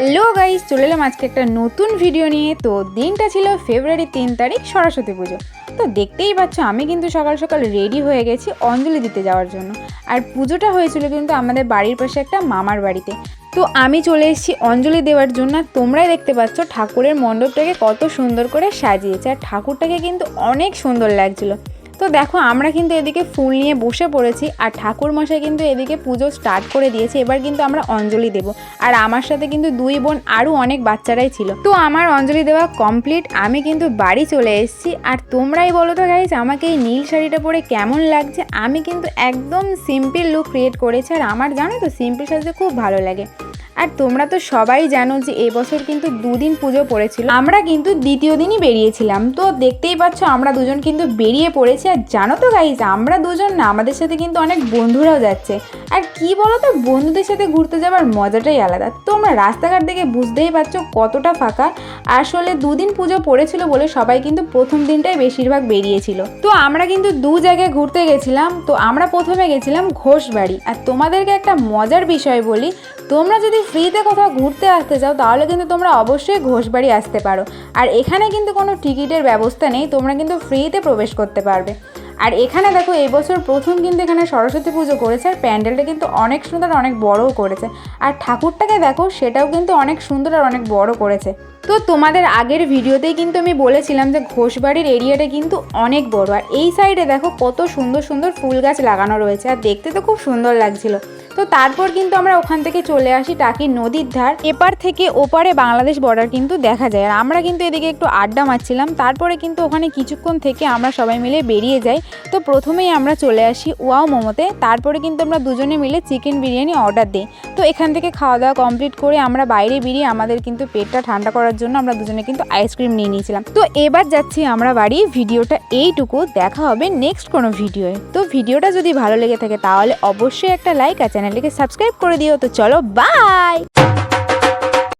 Hello guys, চলে এলাম আজকে একটা নতুন ভিডিও নিয়ে। তো দিনটা ছিল ফেব্রুয়ারি তিন তারিখ, সরস্বতী পুজো। তো দেখতেই পাচ্ছ, আমি কিন্তু সকাল সকাল রেডি হয়ে গেছি অঞ্জলি দিতে যাওয়ার জন্য। আর পুজোটা হয়েছিল কিন্তু আমাদের বাড়ির পাশে একটা মামার বাড়িতে। তো আমি চলে এসেছি অঞ্জলি দেওয়ার জন্য। তোমরাই দেখতে পাচ্ছ, ঠাকুরের মণ্ডপটাকে কত সুন্দর করে সাজিয়েছে। আর ঠাকুরটাকে কিন্তু অনেক সুন্দর লাগছিল। তো দেখো, আমরা কিন্তু এদিকে ফুল নিয়ে বসে পড়েছি আর ঠাকুর মশাই কিন্তু এদিকে পুজো স্টার্ট করে দিয়েছে। এবার কিন্তু আমরা অঞ্জলি দেব। আর আমার সাথে কিন্তু দুই বোন আরও অনেক বাচ্চারাই ছিল। তো আমার অঞ্জলি দেওয়া কমপ্লিট আমি কিন্তু বাড়ি চলে এসেছি। আর তোমরাই বলো তো গাইজ আমাকে এই নীল শাড়িটা পরে কেমন লাগছে? আমি কিন্তু একদম সিম্পল লুক ক্রিয়েট করেছি। আর আমার জানো তো সিম্পল সাজতে খুব ভালো লাগে। আর তোমরা তো সবাই জানো যে এবছর কিন্তু দুদিন পুজো পড়েছিল। আমরা কিন্তু দ্বিতীয় দিনই বেরিয়েছিলাম। তো দেখতেই পাচ্ছ আমরা দুজন কিন্তু বেরিয়ে পড়েছি। আর জানো তো গাইজ আমরা দুজন না, আমাদের সাথে কিন্তু অনেক বন্ধুরাও যাচ্ছে। আর কি বলো তো বন্ধুদের সাথে ঘুরতে যাওয়ার মজাটাই আলাদা। তোমরা রাস্তাঘাট দেখে বুঝতেই পারছ কতটা ফাঁকা। আসলে দুদিন পুজো পড়েছিল বলে সবাই কিন্তু প্রথম দিনটাই বেশিরভাগ বেরিয়েছিল। তো আমরা কিন্তু দু জায়গায় ঘুরতে গেছিলাম। তো আমরা প্রথমে গেছিলাম ঘোষবাড়ি। আর তোমাদেরকে একটা মজার বিষয় বলি, তোমরা যদি ফ্রিতে কোথাও ঘুরতে আসতে চাও, তাহলে কিন্তু তোমরা অবশ্যই ঘোষবাড়ি আসতে পারো। আর এখানে কিন্তু কোনো টিকিটের ব্যবস্থা নেই, তোমরা কিন্তু ফ্রিতে প্রবেশ করতে পারবে। আর এখানে দেখো, এই বছর প্রথম কিন্তু এখানে সরস্বতী পুজো করেছে, আর প্যান্ডেলটা কিন্তু অনেক সুন্দর অনেক বড়ও করেছে। আর ঠাকুরটাকে দেখো, সেটাও কিন্তু অনেক সুন্দর আর অনেক বড় করেছে। তো তোমাদের আগের ভিডিওতেই কিন্তু আমি বলেছিলাম যে ঘোষবাড়ির এরিয়াটা কিন্তু অনেক বড়, আর এই সাইডে দেখো কত সুন্দর সুন্দর ফুল গাছ লাগানো রয়েছে, আর দেখতে তো খুব সুন্দর লাগছিল। তো তারপর কিন্তু আমরা ওখান থেকে চলে আসি টাকি নদীর ধার। এপার থেকে ওপারে বাংলাদেশ বর্ডার কিন্তু দেখা যায়। আর আমরা কিন্তু এদিকে একটু আড্ডা মারছিলাম। তারপরে কিন্তু ওখানে কিছুক্ষণ থেকে আমরা সবাই মিলে বেরিয়ে যাই। তো প্রথমেই আমরা চলে আসি ওয়াও মোমোতে। তারপরে কিন্তু আমরা দুজনে মিলে চিকেন বিরিয়ানি অর্ডার দিই। তো এখান থেকে খাওয়া দাওয়া কমপ্লিট করে আমরা বাইরে বেরিয়ে আমাদের কিন্তু পেটটা ঠান্ডা করার জন্য আমরা দুজনে কিন্তু আইসক্রিম নিয়ে নিয়েছিলাম। তো এবার যাচ্ছি আমরা বাড়ি। ভিডিওটা এইটুকু। দেখা হবে নেক্সট কোনো ভিডিওয়ে। তো ভিডিওটা যদি ভালো লেগে থাকে তাহলে অবশ্যই একটা লাইক আর চ্যানেলটিকে সাবস্ক্রাইব করে দিও। তো চলো বাই